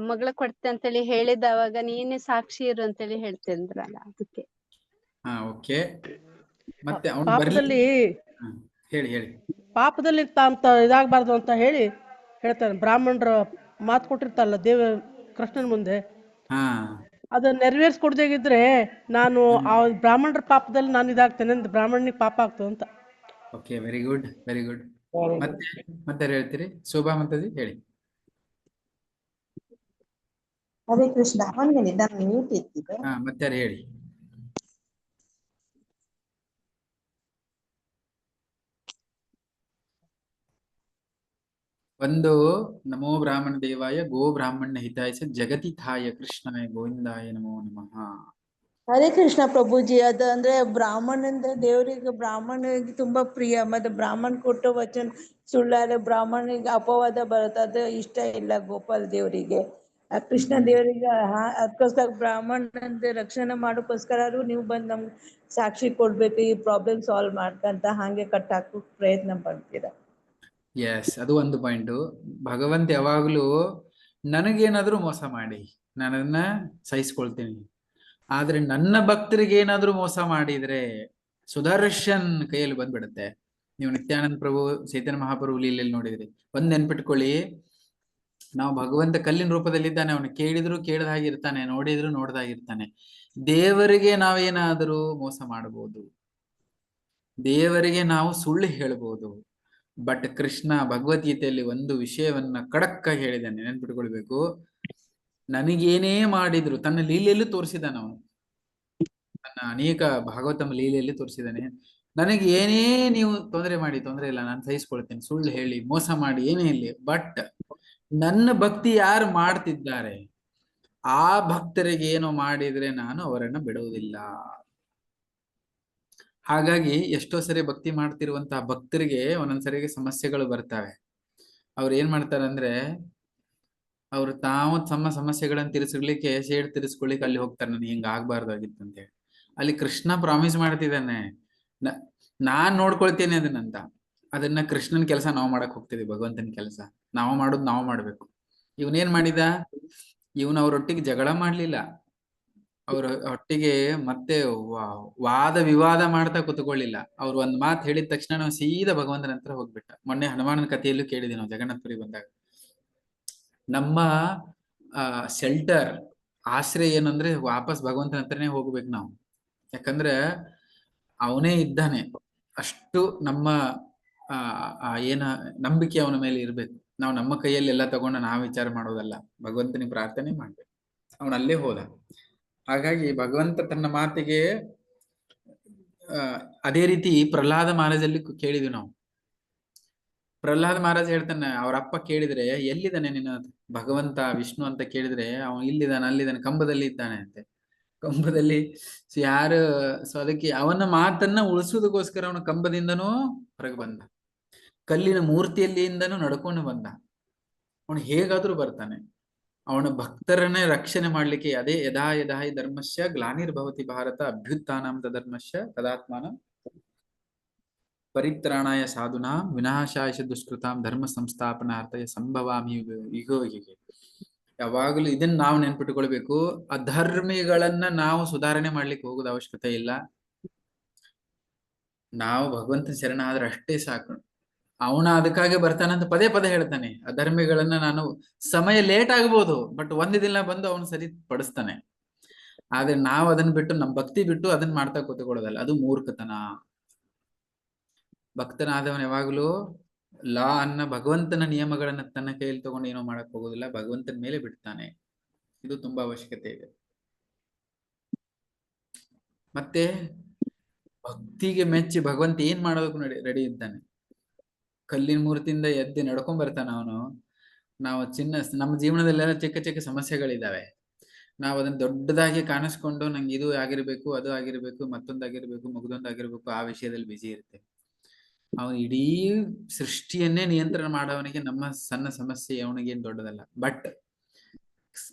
ಮಗಳ ಕೊಡ್ತೆ ಅಂತೇಳಿ ಹೇಳಿದವಾಗ ನೀನೇ ಸಾಕ್ಷಿ ಇರು ಅಂತೇಳಿ ಹೇಳ್ತಿದ್ರಲ್ಲ ಅದಕ್ಕೆ. ಹಾ ಓಕೆ. ಮತ್ತೆ ಅವನು ಪಾಪದಲ್ಲಿ ಹೇಳಿ ಹೇಳಿ. ಪಾಪದಲ್ಲಿ ಅಂತ ಇದಾಗಬಾರ್ದು ಅಂತ ಹೇಳಿ ಹೇಳ್ತಾನೆ. ಬ್ರಾಹ್ಮಣರ ಮಾತು ಕೊಟ್ಟಿರ್ತಾರಲ್ಲ ದೇವ ಕೃಷ್ಣನ ಮುಂದೆ. ಹಾ. ಅದನ್ನ ನೆರವೇರಿಸ್ಕೊಡ್ದಾಗಿದ್ರೆ ನಾನು ಆ ಬ್ರಾಹ್ಮಣರ ಪಾಪದಲ್ಲಿ ನಾನು ಇದಾಗ್ತೇನೆ ಅಂತ ಬ್ರಾಹ್ಮಣನಿಗೆ ಪಾಪ ಆಗ್ತದೆ ಅಂತ. Okay very good very good ಮತ್ತೆ ಮತ್ತೆ ಯಾರು ಹೇಳ್ತೀರಿ? ಶೋಭಾ ಮತ್ತದಿ ಹೇಳಿ. ಅದೇ ಕೃಷ್ಣ ಅವನಿಗೆ ನಿಧಾನ ಮ್ಯೂಟ್ ಇತ್ತಿದೆ ಹಾ ಮತ್ತೆ ಯಾರು ಹೇಳಿ. ಒಂದು ನಮೋ ಬ್ರಾಹ್ಮಣ ದೇವಾಯ ಗೋ ಬ್ರಾಹ್ಮಣ ಹಿತಾಯ ಜಗತಿ ಥಾಯ ಕೃಷ್ಣಾಯ ಗೋವಿಂದಾಯ ನಮೋ ನಮಃ. ಹರೇ ಕೃಷ್ಣ ಪ್ರಭುಜಿ ಅದ ಅಂದ್ರೆ ಬ್ರಾಹ್ಮಣ ಅಂದ್ರೆ ದೇವರಿಗೆ ಬ್ರಾಹ್ಮಣರಿಗೆ ತುಂಬಾ ಪ್ರಿಯ. ಮತ್ತೆ ಬ್ರಾಹ್ಮಣ ಕೊಟ್ಟ ವಚನ ಸುಳ್ಳಾದ್ರೆ ಬ್ರಾಹ್ಮಣಿಗೆ ಅಪವಾದ ಬರುತ್ತೆ. ಅದು ಇಷ್ಟ ಇಲ್ಲ ಗೋಪಾಲ್ ದೇವರಿಗೆ. ಕೃಷ್ಣ ದೇವರಿಗೆ ಅದಕ್ಕೋಸ್ಕರ ಬ್ರಾಹ್ಮಣಂದ್ರೆ ರಕ್ಷಣೆ ಮಾಡೋಕ್ಕೋಸ್ಕರ ನೀವು ಬಂದು ನಮ್ಗೆ ಸಾಕ್ಷಿ ಕೊಡ್ಬೇಕು ಈ ಪ್ರಾಬ್ಲಮ್ ಸಾಲ್ವ್ ಮಾಡ್ಕಂತ ಹಾಗೆ ಕಟ್ಟಾಕೋ ಪ್ರಯತ್ನ ಪಡ್ತೀರಾ. ಎಸ್ ಅದು ಒಂದು ಪಾಯಿಂಟು ಭಗವಂತ ಯಾವಾಗಲೂ ನನಗೇನಾದ್ರೂ ಮೋಸ ಮಾಡಿ ನಾನನ್ನ ಸಹಿಸ್ಕೊಳ್ತೀನಿ. ಆದ್ರೆ ನನ್ನ ಭಕ್ತರಿಗೆ ಏನಾದ್ರೂ ಮೋಸ ಮಾಡಿದ್ರೆ ಸುದರ್ಶನ್ ಕೈಯಲ್ಲಿ ಬಂದ್ಬಿಡುತ್ತೆ. ನೀವು ನಿತ್ಯಾನಂದ ಪ್ರಭು, ಚೈತನ್ಯ ಮಹಾಪ್ರಭು ಲೀಲೆಯಲ್ಲಿ ನೋಡಿದ್ರಿ. ಒಂದ್ ನೆನ್ಪಿಟ್ಕೊಳ್ಳಿ. ನಾವು ಭಗವಂತ ಕಲ್ಲಿನ ರೂಪದಲ್ಲಿದ್ದಾನೆ, ಅವನು ಕೇಳಿದ್ರು ಕೇಳ್ದಾಗಿರ್ತಾನೆ, ನೋಡಿದ್ರು ನೋಡ್ದಾಗಿರ್ತಾನೆ. ದೇವರಿಗೆ ನಾವೇನಾದರೂ ಮೋಸ ಮಾಡಬಹುದು ದೇವರಿಗೆ ನಾವು ಸುಳ್ಳು ಹೇಳ್ಬೋದು. ಬಟ್ ಕೃಷ್ಣ ಭಗವದ್ಗೀತೆಯಲ್ಲಿ ಒಂದು ವಿಷಯವನ್ನ ಖಡಕ್ಕಾಗಿ ಹೇಳಿದ್ದಾನೆ, ನೆನ್ಪಿಟ್ಕೊಳ್ಬೇಕು. ನನಗೇನೇ ಮಾಡಿದ್ರು, ತನ್ನ ಲೀಲೆಯಲ್ಲೂ ತೋರಿಸಿದಾನ ಅವನು. ತನ್ನ ಅನೇಕ ಭಾಗವತಮ ಲೀಲೆಯಲ್ಲಿ ತೋರಿಸಿದಾನೆ ನನಗೆ ಏನೇ ನೀವು ತೊಂದರೆ ಮಾಡಿ, ತೊಂದರೆ ಇಲ್ಲ, ನಾನು ಸಹಿಸ್ಕೊಳ್ತೇನೆ, ಸುಳ್ಳು ಹೇಳಿ, ಮೋಸ ಮಾಡಿ, ಏನೇ ಇಲ್ಲಿ ಬಟ್ ನನ್ನ ಭಕ್ತಿ ಯಾರು ಮಾಡ್ತಿದ್ದಾರೆ? ಆ ಭಕ್ತರಿಗೆ ಏನೋ ಮಾಡಿದ್ರೆ ನಾನು ಅವರನ್ನು ಬಿಡುವುದಿಲ್ಲ. ಹಾಗಾಗಿ ಎಷ್ಟೋ ಸರಿ ಭಕ್ತಿ ಮಾಡ್ತಿರುವಂತಹ ಭಕ್ತರಿಗೆ ಒಂದೊಂದ್ಸರಿಗೆ ಸಮಸ್ಯೆಗಳು ಬರ್ತವೆ. ಅವ್ರು ಏನ್ ಮಾಡ್ತಾರಂದ್ರೆ, ಅವ್ರು ತಾವು ತಮ್ಮ ಸಮಸ್ಯೆಗಳನ್ನ ತಿರ್ಸ್ಲಿಕ್ಕೆ ಸೇಡ್ ತಿರ್ಸ್ಕೊಳ್ಲಿಕ್ಕೆ ಅಲ್ಲಿ ಹೋಗ್ತಾರೆ. ನನಗೆ ಹಿಂಗ ಆಗ್ಬಾರ್ದಾಗಿತ್ತು ಅಂತ ಹೇಳಿ. ಅಲ್ಲಿ ಕೃಷ್ಣ ಪ್ರಾಮಿಸ್ ಮಾಡ್ತಿದ್ದಾನೆ. ನಾನ್ ನೋಡ್ಕೊಳ್ತೇನೆ ಅದನ್ನಂತ. ಅದನ್ನ ಕೃಷ್ಣನ್ ಕೆಲಸ ನಾವು ಮಾಡಕ್ ಹೋಗ್ತಿದ್ವಿ, ಭಗವಂತನ ಕೆಲಸ. ನಾವು ಮಾಡೋದು ನಾವು ಮಾಡ್ಬೇಕು. ಇವನೇನ್ ಮಾಡಿದ? ಇವನ್ ಅವ್ರೊಟ್ಟಿಗೆ ಜಗಳ ಮಾಡ್ಲಿಲ್ಲ. ಅವ್ರ ಒಟ್ಟಿಗೆ ಮತ್ತೆ ವಾದ ವಿವಾದ ಮಾಡ್ತಾ ಕುತ್ಕೊಳ್ಳಿಲ್ಲ. ಅವ್ರು ಒಂದ್ ಮಾತು ಹೇಳಿದ ತಕ್ಷಣ ನಾವು ಸೀದಾ ಭಗವಂತನ ಹತ್ರ ಹೋಗ್ಬಿಟ್ಟ. ಮೊನ್ನೆ ಹನುಮಾನನ ಕಥೆಯಲ್ಲೂ ಕೇಳಿದ್ವಿ ನಾವು ಜಗನ್ನಾಥಪುರಿ ಬಂದಾಗ. ನಮ್ಮ ಶೆಲ್ಟರ್ ಆಶ್ರಯ ಏನಂದ್ರೆ ವಾಪಸ್ ಭಗವಂತನ ಹತ್ರನೇ ಹೋಗ್ಬೇಕು ನಾವು. ಯಾಕಂದ್ರೆ ಅವನೇ ಇದ್ದಾನೆ. ಅಷ್ಟು ನಮ್ಮ ಆ, ಏನ ನಂಬಿಕೆ ಅವನ ಮೇಲೆ ಇರ್ಬೇಕು. ನಾವು ನಮ್ಮ ಕೈಯಲ್ಲಿ ಎಲ್ಲ ತಗೊಂಡು ನಾವು ವಿಚಾರ ಮಾಡೋದಲ್ಲ. ಭಗವಂತನಿಗೆ ಪ್ರಾರ್ಥನೆ ಮಾಡ್ಬೇಕು. ಅವನಲ್ಲೇ ಹೋದ. ಹಾಗಾಗಿ ಭಗವಂತ ತನ್ನ ಮಾತಿಗೆ ಅದೇ ರೀತಿ ಪ್ರಹ್ಲಾದ ಮಹಾರಾಜಲ್ಲಿ ಕೇಳಿದ್ವಿ ನಾವು. ಪ್ರಹ್ಲಾದ ಮಹಾರಾಜ ಹೇಳ್ತಾನೆ, ಅವ್ರ ಅಪ್ಪ ಕೇಳಿದ್ರೆ, ಎಲ್ಲಿದ್ದಾನೆ ನಿನ್ನ ಭಗವಂತ, ವಿಷ್ಣು ಅಂತ ಕೇಳಿದ್ರೆ, ಅವನು ಇಲ್ಲಿದ್ದಾನೆ, ಅಲ್ಲಿದ್ದಾನೆ, ಕಂಬದಲ್ಲಿ ಇದ್ದಾನೆ ಅಂತೆ. ಕಂಬದಲ್ಲಿ ಯಾರು, ಸೊ, ಅದಕ್ಕೆ ಅವನ ಮಾತನ್ನ ಉಳಿಸೋದಕ್ಕೋಸ್ಕರ ಅವನ ಕಂಬದಿಂದನೂ ಹೊರಗೆ ಬಂದ. ಕಲ್ಲಿನ ಮೂರ್ತಿಯಲ್ಲಿಂದನೂ ನಡ್ಕೊಂಡು ಬಂದ. ಅವನು ಹೇಗಾದ್ರೂ ಬರ್ತಾನೆ. ಅವನ ಭಕ್ತರನ್ನೇ ರಕ್ಷಣೆ ಮಾಡ್ಲಿಕ್ಕೆ ಅದೇ ಯದಾ ಯದಾ ಹಿ ಧರ್ಮಸ್ಯ ಗ್ಲಾನಿರ್ಭವತಿ ಭಾರತ ಅಭ್ಯುತ್ಥಾನಂ ಧರ್ಮಶ್ಯ ತದಾತ್ಮಾನ ಪರಿತ್ರಾಣಾಯ ಸಾಧುನಾ ವಿನಾಶಾಯಶ ದುಷ್ಕೃತಾಂ ಧರ್ಮ ಸಂಸ್ಥಾಪನಾರ್ಥಯ ಸಂಭವಾಮಿ ಇಗೋ ಹೀಗೆ ಯಾವಾಗಲೂ ಇದನ್ನ ನಾವು ನೆನ್ಪಿಟ್ಕೊಳ್ಬೇಕು ಅಧರ್ಮಿಗಳನ್ನ ನಾವು ಸುಧಾರಣೆ ಮಾಡ್ಲಿಕ್ಕೆ ಹೋಗೋದು ಅವಶ್ಯಕತೆ ಇಲ್ಲ. ನಾವು ಭಗವಂತನ ಶರಣ ಆದ್ರೆ ಅಷ್ಟೇ ಸಾಕು. ಅವನ ಅದಕ್ಕಾಗಿ ಬರ್ತಾನಂತ ಪದೇ ಪದೇ ಹೇಳ್ತಾನೆ. ಅಧರ್ಮಿಗಳನ್ನ ನಾನು ಸಮಯ ಲೇಟ್ ಆಗ್ಬೋದು ಬಟ್ ಒಂದು ದಿನ ಬಂದು ಅವನು ಸರಿ ಪಡಿಸ್ತಾನೆ. ಆದ್ರೆ ನಾವು ಅದನ್ನ ಬಿಟ್ಟು ನಮ್ ಭಕ್ತಿ ಬಿಟ್ಟು ಅದನ್ನ ಮಾಡ್ತಾ ಕೂತ್ಕೊಳ್ಳೋದಲ್ಲ, ಅದು ಮೂರ್ಖತನ. ಭಕ್ತನಾದವನ್ ಯಾವಾಗಲೂ ಲಾ ಅನ್ನ ಭಗವಂತನ ನಿಯಮಗಳನ್ನ ತನ್ನ ಕೈಯಲ್ಲಿ ತಗೊಂಡು ಏನೋ ಮಾಡಕ್ ಹೋಗೋದಿಲ್ಲ, ಭಗವಂತನ ಮೇಲೆ ಬಿಡ್ತಾನೆ. ಇದು ತುಂಬಾ ಅವಶ್ಯಕತೆ ಇದೆ. ಮತ್ತೆ ಭಕ್ತಿಗೆ ಮೆಚ್ಚಿ ಭಗವಂತ ಏನ್ ಮಾಡೋದಕ್ಕೂ ರೆಡಿ ಇದ್ದಾನೆ. ಕಲ್ಲಿನ ಮೂರ್ತಿಯಿಂದ ಎದ್ದು ನಡ್ಕೊಂಡ್ ಬರ್ತಾನ ಅವನು. ನಾವು ಚಿನ್ನ, ನಮ್ಮ ಜೀವನದಲ್ಲೆಲ್ಲ ಚಿಕ್ಕ ಚಿಕ್ಕ ಸಮಸ್ಯೆಗಳಿದಾವೆ ನಾವು ಅದನ್ನ ದೊಡ್ಡದಾಗಿ ಕಾಣಿಸ್ಕೊಂಡು ನಂಗೆ ಇದು ಆಗಿರ್ಬೇಕು, ಅದು ಆಗಿರ್ಬೇಕು ಮತ್ತೊಂದಾಗಿರ್ಬೇಕು ಮಗದೊಂದಾಗಿರ್ಬೇಕು ಆ ವಿಷಯದಲ್ಲಿ ಬಿಜಿ ಇರುತ್ತೆ. ಅವನು ಇಡೀ ಸೃಷ್ಟಿಯನ್ನೇ ನಿಯಂತ್ರಣ ಮಾಡೋವನಿಗೆ ನಮ್ಮ ಸಣ್ಣ ಸಮಸ್ಯೆ ಅವನಿಗೇನು ದೊಡ್ಡದಲ್ಲ. ಬಟ್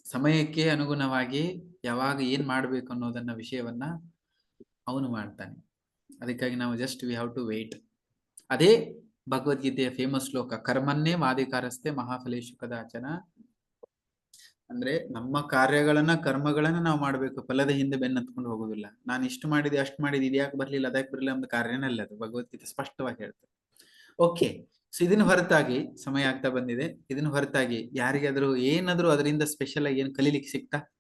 ಸಮಯಕ್ಕೆ ಅನುಗುಣವಾಗಿ ಯಾವಾಗ ಏನ್ ಮಾಡ್ಬೇಕು ಅನ್ನೋದನ್ನ ವಿಷಯವನ್ನ ಅವನು ಮಾಡ್ತಾನೆ. ಅದಕ್ಕಾಗಿ ನಾವು just we have to wait ಅದೇ ಭಗವದ್ಗೀತೆಯ ಫೇಮಸ್ ಶ್ಲೋಕ, ಕರ್ಮನ್ನೇ ಮಾದಿಕಾರಸ್ಥೆ ಮಹಾಫಲೇಶು ಕದಾಚನ ಅಂದ್ರೆ ನಮ್ಮ ಕಾರ್ಯಗಳನ್ನ, ಕರ್ಮಗಳನ್ನ ನಾವು ಮಾಡ್ಬೇಕು, ಫಲದ ಹಿಂದೆ ಬೆನ್ನತ್ಕೊಂಡು ಹೋಗುದಿಲ್ಲ. ನಾನು ಇಷ್ಟು ಮಾಡಿದೆ, ಅಷ್ಟು ಮಾಡಿದೆ ಇದ್ಯಾಕೆ ಬರ್ಲಿಲ್ಲ ಅದಕ್ಕೆ ಬರಲಿಲ್ಲ ಒಂದು ಕಾರ್ಯನೇ ಅಲ್ಲ ಅದು. ಭಗವದ್ಗೀತೆ ಸ್ಪಷ್ಟವಾಗಿ ಹೇಳ್ತದೆ. ಓಕೆ ಸೊ ಇದನ್ನ ಹೊರತಾಗಿ ಸಮಯ ಆಗ್ತಾ ಬಂದಿದೆ. ಇದನ್ನ ಹೊರತಾಗಿ ಯಾರಿಗಾದ್ರೂ ಏನಾದ್ರೂ ಅದರಿಂದ ಸ್ಪೆಷಲ್ ಆಗಿ ಏನ್ ಕಲೀಲಿಕ್ಕೆ ಸಿಕ್ತಾ?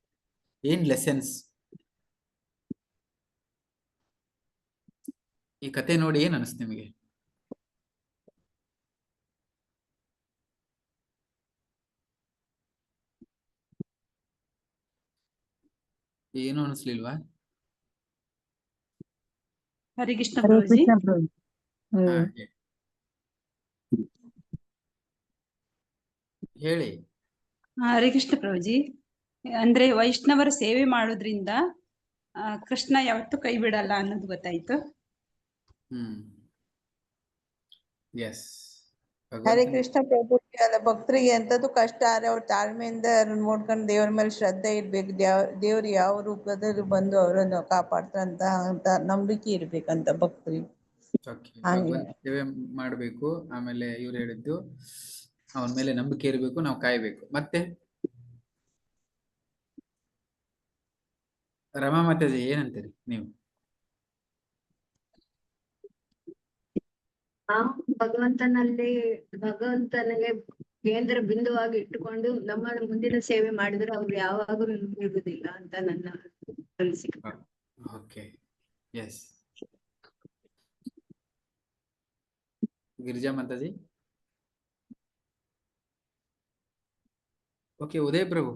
ಏನ್ ಲೆಸನ್ಸ್ ಈ ಕತೆ ನೋಡಿ ಏನ್ ಅನಿಸ್ತು ನಿಮಗೆ? ಏನು ಅನಿಸ್ಲಿಲ್ವಾ? ಹರಿಕೃಷ್ಣ ಹೇಳಿ. ಹರಿಕೃಷ್ಣ ಪ್ರಭುಜಿ ಅಂದ್ರೆ ವೈಷ್ಣವರ ಸೇವೆ ಮಾಡೋದ್ರಿಂದ ಆ, ಕೃಷ್ಣ ಯಾವತ್ತೂ ಕೈ ಬಿಡಲ್ಲ ಅನ್ನೋದು ಗೊತ್ತಾಯ್ತು. ಹ್ಮ್. ಎಸ್ ಹರೇ ಕೃಷ್ಣ ಪ್ರಭು ಅಲ್ಲ ಭಕ್ತರಿಗೆ ಎಂತದ್ದು ಕಷ್ಟ ಆದ್ರೆ ಅವ್ರ ತಾಳ್ಮೆಯಿಂದ ನೋಡ್ಕೊಂಡು ದೇವ್ರ ಮೇಲೆ ಶ್ರದ್ಧೆ ಇರ್ಬೇಕು. ದೇವ್ ದೇವ್ರು ಯಾವ ರೂಪದಲ್ಲಿ ಬಂದು ಅವರನ್ನು ಕಾಪಾಡ್ತಾರಂತ ಅಂತ ನಂಬಿಕೆ ಇರ್ಬೇಕಂತ ಭಕ್ತರಿಗೆ. ಮಾಡ್ಬೇಕು. ಆಮೇಲೆ ಇವ್ರು ಹೇಳಿದ್ದು ಅವನ ಮೇಲೆ ನಂಬಿಕೆ ಇರಬೇಕು ನಾವು ಕಾಯ್ಬೇಕು. ಮತ್ತೆ? ರಮಾ ಮತ್ತೆ ಏನಂತೀರಿ ನೀವು? ನಾವು ಭಗವಂತನಲ್ಲಿ ಭಗವಂತನಿಗೆ ಕೇಂದ್ರ ಬಿಂದುವಾಗಿ ಇಟ್ಟುಕೊಂಡು ನಮ್ಮ ಮುಂದಿನ ಸೇವೆ ಮಾಡಿದ್ರೆ ಅವ್ರು ಯಾವಾಗಲೂ ನಿಲ್ಲುವುದಿಲ್ಲ ಅಂತ ನನ್ನ ಅನಿಸಿಕೆ. Okay yes Girija Mataji? Okay Uday Prabhu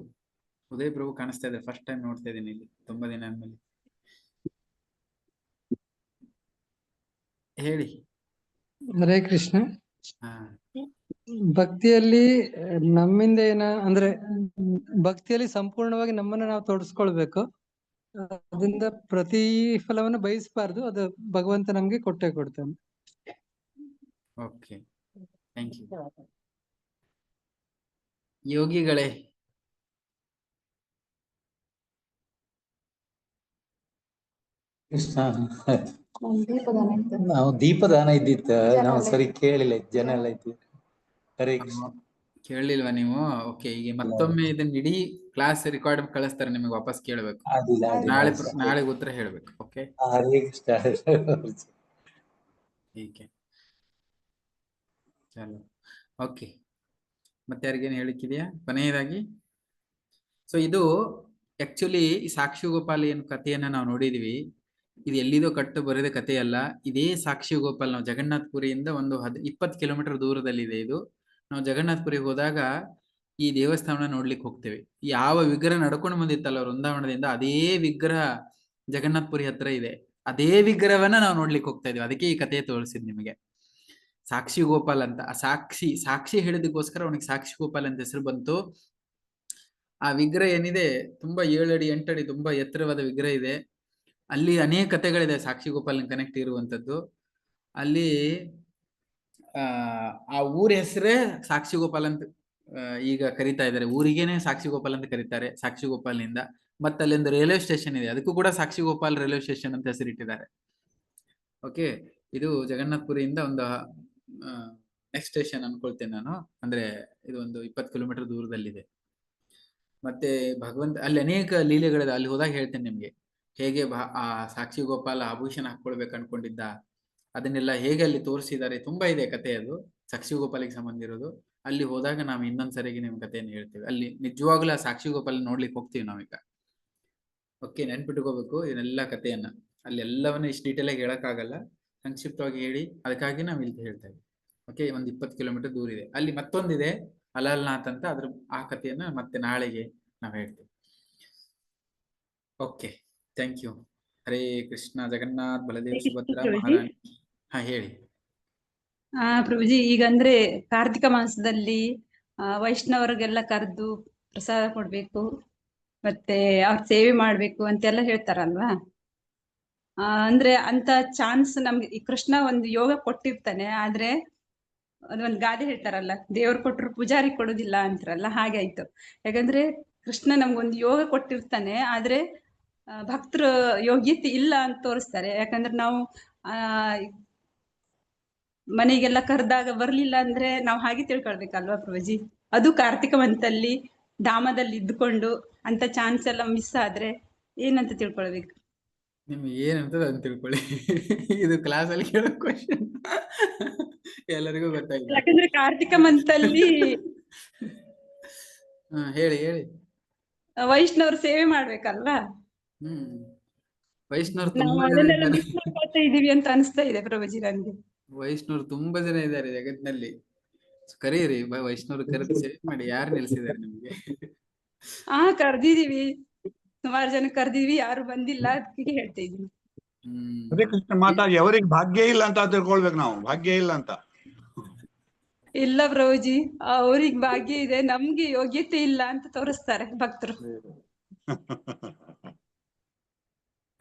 Uday Prabhu ಕಾಣಿಸ್ತಾ ಇದೆ ಫಸ್ಟ್ ಟೈಮ್ ನೋಡ್ತಾ ಇದ್ದೀನಿ ಇಲ್ಲಿ, ತುಂಬಾ ದಿನ ಆದ್ಮೇಲೆ. ಹೇಳಿ. ಹರೇ ಕೃಷ್ಣ. ಭಕ್ತಿಯಲ್ಲಿ ನಮ್ಮಿಂದ ಏನ ಅಂದ್ರೆ ಭಕ್ತಿಯಲ್ಲಿ ಸಂಪೂರ್ಣವಾಗಿ ನಮ್ಮನ್ನ ನಾವು ತೊಡಸ್ಕೊಳ್ಬೇಕು. ಅದರಿಂದ ಪ್ರತಿ ಫಲವನ್ನು ಬಯಸಬಾರ್ದು. ಅದು ಭಗವಂತ ನಮ್ಗೆ ಕೊಟ್ಟೆ ಕೊಡ್ತಾನೆ. ಓಕೆ. ಥ್ಯಾಂಕ್ ಯು ಯೋಗಿಗಳೇ. ಕೃಷ್ಣ ನಾವು ದೀಪದಾನ ಇದ್ದಿತ್ತು. ನಾವು ಸರಿ ಕೇಳಿಲ್ಲ ಜನ ಎಲ್ಲ ಇದ್ದು ಕೇಳಿಲ್ವಾ ಕೇಳಲಿಲ್ವಾ ನೀವು? ಓಕೆ ಈಗ ಮತ್ತೊಮ್ಮೆ ಇದನ್ನ ಇಡೀ ಕ್ಲಾಸ್ ರೆಕಾರ್ಡ್ ಕಳಿಸ್ತಾರೆ ನಿಮಗೆ ವಾಪಸ್ ಕೇಳಬೇಕು. ನಾಳೆ. ನಾಳೆ ಉತ್ತರ ಹೇಳ್ಬೇಕು ಓಕೆ ಹೀಗೆ. ಚಲೋ. ಓಕೆ ಮತ್ತೆ ಯಾರಿಗೇನು ಹೇಳಿಕ್ಕಿದೆಯಾ? ಕೊನೆಯದಾಗಿ? ಸೊ ಇದು ಆಕ್ಚುಲಿ ಸಾಕ್ಷಿ ಗೋಪಾಲ್ ಏನು ಕಥೆಯನ್ನ ನಾವು ನೋಡಿದೀವಿ. ಇದು ಎಲ್ಲಿದೋ ಕಟ್ಟು ಬರೆದ ಕಥೆ ಅಲ್ಲ ಇದೇ ಸಾಕ್ಷಿ ಗೋಪಾಲ್, ನಾವು ಜಗನ್ನಾಥ್ಪುರಿಯಿಂದ ಒಂದು ಹದ್, ಇಪ್ಪತ್ತು ಕಿಲೋಮೀಟರ್ ದೂರದಲ್ಲಿದೆ ಇದು. ನಾವು ಜಗನ್ನಾಥ್ಪುರಿಗೆ ಹೋದಾಗ ಈ ದೇವಸ್ಥಾನ ನೋಡ್ಲಿಕ್ಕೆ ಹೋಗ್ತೇವೆ. ಯಾವ ವಿಗ್ರಹ ನಡ್ಕೊಂಡು ಬಂದಿತ್ತಲ್ಲ ವೃಂದಾವನದಿಂದ, ಅದೇ ವಿಗ್ರಹ ಜಗನ್ನಾಥ್ಪುರಿ ಹತ್ರ ಇದೆ. ಅದೇ ವಿಗ್ರಹವನ್ನ ನಾವು ನೋಡ್ಲಿಕ್ಕೆ ಹೋಗ್ತಾ ಇದೀವಿ. ಅದಕ್ಕೆ ಈ ಕಥೆ ತೋರಿಸಿದ್ ನಿಮಗೆ. ಸಾಕ್ಷಿ ಗೋಪಾಲ್ ಅಂತ. ಆ ಸಾಕ್ಷಿ ಸಾಕ್ಷಿ ಹೇಳಿದಕ್ಕೋಸ್ಕರ ಅವನಿಗೆ ಸಾಕ್ಷಿ ಗೋಪಾಲ್ ಅಂತ ಹೆಸರು ಬಂತು. ಆ ವಿಗ್ರಹ ಏನಿದೆ, ತುಂಬಾ ಏಳಡಿ ಎಂಟಡಿ, ತುಂಬಾ ಎತ್ತರವಾದ ವಿಗ್ರಹ ಇದೆ. ಅಲ್ಲಿ ಅನೇಕ ಕಥೆಗಳಿದೆ, ಸಾಕ್ಷಿ ಗೋಪಾಲ್ ಕನೆಕ್ಟ್ ಇರುವಂತದ್ದು. ಅಲ್ಲಿ, ಆ ಊರ ಹೆಸರೇ ಸಾಕ್ಷಿ ಗೋಪಾಲ್ ಅಂತ ಈಗ ಕರಿತಾ ಇದ್ದಾರೆ. ಊರಿಗೇನೆ ಸಾಕ್ಷಿ ಗೋಪಾಲ್ ಅಂತ ಕರೀತಾರೆ, ಸಾಕ್ಷಿ ಗೋಪಾಲ್ನಿಂದ. ಮತ್ತೆ ಅಲ್ಲೊಂದು ರೈಲ್ವೆ ಸ್ಟೇಷನ್ ಇದೆ. ಅದಕ್ಕೂ ಕೂಡ ಸಾಕ್ಷಿ ಗೋಪಾಲ್ ರೈಲ್ವೆ ಸ್ಟೇಷನ್ ಅಂತ ಹೆಸರಿಟ್ಟಿದ್ದಾರೆ. ಓಕೆ ಇದು ಜಗನ್ನಾಥ್ಪುರಿಯಿಂದ ಒಂದು ನೆಕ್ಸ್ಟ್ ಸ್ಟೇಷನ್ ಅನ್ಕೊಳ್ತೇನೆ ನಾನು. ಅಂದ್ರೆ ಇದು ಒಂದು ಇಪ್ಪತ್ತು ಕಿಲೋಮೀಟರ್ ದೂರದಲ್ಲಿದೆ. ಮತ್ತೆ ಭಗವಂತ, ಅಲ್ಲಿ ಅನೇಕ ಲೀಲೆಗಳಿದೆ. ಅಲ್ಲಿ ಹೋದಾಗ ಹೇಳ್ತೇನೆ ನಿಮ್ಗೆ. ಹೇಗೆ ಆ ಸಾಕ್ಷಿ ಗೋಪಾಲ ಆಭೂಷಣ ಹಾಕೊಳ್ಬೇಕು ಅನ್ಕೊಂಡಿದ್ದ, ಅದನ್ನೆಲ್ಲ ಹೇಗೆ ಅಲ್ಲಿ ತೋರಿಸಿದ್ದಾರೆ ತುಂಬಾ ಇದೆ ಕತೆ ಅದು, ಸಾಕ್ಷಿ ಗೋಪಾಲಿಗೆ ಸಂಬಂಧಿರೋದು. ಅಲ್ಲಿ ಹೋದಾಗ ನಾವು ಇನ್ನೊಂದ್ಸರಿಗೆ ನಿಮ್ ಕಥೆಯನ್ನು ಹೇಳ್ತೀವಿ. ಅಲ್ಲಿ ನಿಜವಾಗ್ಲೂ ಆ ಸಾಕ್ಷಿ ಗೋಪಾಲ ನೋಡ್ಲಿಕ್ಕೆ ಹೋಗ್ತೀವಿ ನಾವೀಗ. ಓಕೆ, ನೆನ್ಪಿಟ್ಕೋಬೇಕು ಇದನ್ನೆಲ್ಲ ಕಥೆಯನ್ನ ಅಲ್ಲಿ ಎಲ್ಲವನ್ನ ಇಷ್ಟು ಡೀಟೇಲ್ ಆಗಿ ಹೇಳಕ್ಕಾಗಲ್ಲ. ಸಂಕ್ಷಿಪ್ತವಾಗಿ ಹೇಳಿ, ಅದಕ್ಕಾಗಿ ನಾವು ಇಲ್ಲಿ ಹೇಳ್ತೇವೆ ಓಕೆ, ಒಂದ್ ಇಪ್ಪತ್ತು ಕಿಲೋಮೀಟರ್ ದೂರ ಇದೆ. ಅಲ್ಲಿ ಮತ್ತೊಂದಿದೆ, ಅಲಲ್ನಾಥ್ ಅಂತ ಅದ್ರ ಆ ಕಥೆಯನ್ನ ಮತ್ತೆ ನಾಳೆಗೆ ನಾವು ಹೇಳ್ತೀವಿ. Okay. Thank you Hare Krishna Jagannath Baladev Subhadra. ಮಹಾರಾಣಿ. ಹಾ ಹೇಳಿ. ಆ ಪ್ರಭುಜಿ ಈಗ ಅಂದ್ರೆ ಕಾರ್ತಿಕ ಮಾಸದಲ್ಲಿ ವೈಷ್ಣವರಿಗೆಲ್ಲ ಕರೆದು ಪ್ರಸಾದ ಕೊಡ್ಬೇಕು ಮತ್ತೆ ಅವ್ರ ಸೇವೆ ಮಾಡ್ಬೇಕು ಅಂತೆಲ್ಲ ಹೇಳ್ತಾರಲ್ವಾ? ಆ, ಅಂದ್ರೆ ಅಂತ ಚಾನ್ಸ್ ನಮ್ಗೆ ಈ ಕೃಷ್ಣ ಒಂದು ಯೋಗ ಕೊಟ್ಟಿರ್ತಾನೆ ಆದ್ರೆ ಅದೊಂದು ಗಾದೆ ಹೇಳ್ತಾರಲ್ಲ ದೇವ್ರು ಕೊಟ್ಟರು ಪೂಜಾರಿ ಕೊಡೋದಿಲ್ಲ ಅಂತಾರಲ್ಲ ಹಾಗೆ ಆಯ್ತು. ಯಾಕಂದ್ರೆ ಕೃಷ್ಣ ನಮ್ಗೊಂದು ಯೋಗ ಕೊಟ್ಟಿರ್ತಾನೆ ಆದ್ರೆ ಭಕ್ತರ ಯೋಗ್ಯತೆ ಇಲ್ಲ ಅಂತ ತೋರಿಸ್ತಾರೆ. ಯಾಕಂದ್ರೆ ನಾವು ಆ ಮನೆಗೆಲ್ಲ ಕರೆದಾಗ ಬರ್ಲಿಲ್ಲ ಅಂದ್ರೆ ನಾವು ಹಾಗೆ ತಿಳ್ಕೊಳ್ಬೇಕಲ್ವಾ ಪ್ರಭುಜಿ? ಅದು ಕಾರ್ತಿಕ ಮಂತಲ್ಲಿ ಧಾಮದಲ್ಲಿ ಇದ್ಕೊಂಡು ಅಂತ ಚಾನ್ಸ್ ಎಲ್ಲ ಮಿಸ್ ಆದ್ರೆ ಏನಂತ ತಿಳ್ಕೊಳ್ಬೇಕು? ನಿಮ್ಗೆ ಏನಂತ ಅದನ್ನ ತಿಳ್ಕೊಳ್ಳಿ. ಇದು ಕ್ಲಾಸ್ ಅಲ್ಲಿ ಕೇಳೋ ಕ್ವಶನ್ ಎಲ್ಲರಿಗೂ ಗೊತ್ತಾಗಿದೆ ಯಾಕಂದ್ರೆ ಕಾರ್ತಿಕ ಮಂತಲ್ಲಿ ಹೇಳಿ ಹೇಳಿ. ವೈಷ್ಣವ್ರ ಸೇವೆ ಮಾಡ್ಬೇಕಲ್ವಾ? ಹ್ಮ್. ವೈಷ್ಣವ್ರು ತುಂಬಾ ಜನ ಅದನ್ನೆಲ್ಲ ಇದ್ದಾರೆ. ಮಾಡ್ಕೊಳ್ತಾ ಇದೀವಿ ಅಂತ ಅನಿಸ್ತಾ ಇದೆ ಪ್ರಭುಜಿ ನನ್ಗೆ. ವೈಷ್ಣವ್ರು ತುಂಬಾ ಜನ ಇದ್ದಾರೆ ಜಗತ್ತಿನಲ್ಲಿ. ಕರೀರಿ ಬ- ವೈಷ್ಣವ್ರು ಕರೆದು ಸೇವೆ ಮಾಡಿ ಯಾರು ನಿಲ್ಸಿದ್ದಾರೆ ನಿಮ್ಗೆ? ಆ ಕರ್ದಿದೀವಿ. ಸುಮಾರು ಜನ ಕರ್ದಿದೀವಿ ಯಾರು ಬಂದಿಲ್ಲ ಅದಕ್ಕೆ ಹೇಳ್ತಾ ಇದೀನಿ. ಹ್ಮ್. ಅದೇ ಕೃಷ್ಣ ಮಾತಾಡಿ ಅವರಿಗೆ ಭಾಗ್ಯ ಇಲ್ಲ ಅಂತ ತಿಳ್ಕೊಳ್ಬೇಕು ನಾವು. ಭಾಗ್ಯ ಇಲ್ಲ ಅಂತ. ಇಲ್ಲ ಪ್ರಭುಜಿ ಅವ್ರಿಗೆ ಭಾಗ್ಯ ಇದೆ ನಮ್ಗೆ ಯೋಗ್ಯತೆ ಇಲ್ಲ ಅಂತ ತೋರಿಸ್ತಾರೆ ಭಕ್ತರು. <laughs>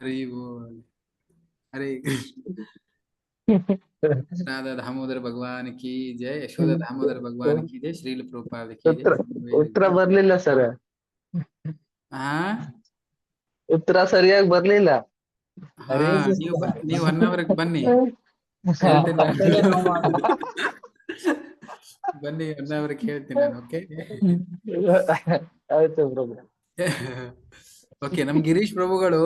ಹರಿ ಬೋಲ್ ಹರೇ ಕೃಷ್ಣ <laughs> ರಾಧಾ दामोदर भगवान की जय यशोदा दामोदर भगवान की जय श्रील प्रभुपाद की ಉತ್ತರ जय ಉತ್ತರ ಬರ್ಲಿಲ್ಲ ಸರ್ ಹಾ ಉತ್ತರ ಸರಿಯಾಗಿ ಬರ್ಲಿಲ್ಲ ಹಾ ಹರೇ ಕೃಷ್ಣ. ನೀವು ಬ- ನೀವು ಒನ್ ಅವರ್ಗೆ ಬನ್ನಿ ಹೇಳ್ತೇನೆ ನಾನು. ಬನ್ನಿ ಒನ್ ಅವರ್ಗೆ ಹೇಳ್ತೀನಿ ನಾನು ಓಕೆ ಆಯ್ತು ಪ್ರಭು ಓಕೆ ನಮ್ ಗಿರೀಶ್ ಪ್ರಭುಗಳು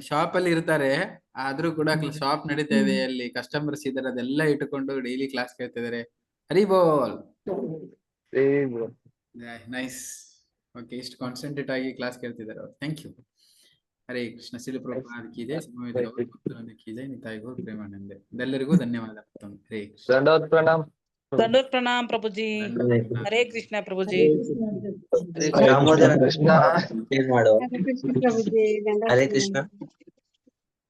ಶಾಪ್ ಅಲ್ಲಿ ಇರ್ತಾರೆ. ಆದ್ರೂ ಕೂಡ ಶಾಪ್ ನಡೀತಾ ಇದೆ ಅಲ್ಲಿ ಕಸ್ಟಮರ್ಸ್ ಇದಾರೆ ಅದೆಲ್ಲ ಇಟ್ಟುಕೊಂಡು ಡೈಲಿ ಕ್ಲಾಸ್ ಕೇಳ್ತಾ ಇದಾರೆ ಹರಿ ಬೋಲ್ ನೈಸ್ ಓಕೆ ಇಷ್ಟು ಕಾನ್ಸಂಟ್ರೇಟ್ ಆಗಿ ಕ್ಲಾಸ್ ಕೇಳ್ತಿದ್ದಾರೆ ಅವ್ರು. ಥ್ಯಾಂಕ್ ಯು ಹರೇ ಕೃಷ್ಣ ಪ್ರಭುಪಾದ ಕಿ ಜೈ. ನಿತಾಯಿಗೂ ಪ್ರೇಮಾನಂದೆ. ಎಲ್ಲರಿಗೂ ಧನ್ಯವಾದ. ಹರೇ ಕೃಷ್ಣ. ಪ್ರಣಾಮ್. ದಂಡೋತ್ ಪ್ರಣಾಮ್ ಪ್ರಭುಜಿ ಹರೇ ಕೃಷ್ಣ ಪ್ರಭುಜಿ ಹರೇ ಕೃಷ್ಣ ಹರೇ ಕೃಷ್ಣ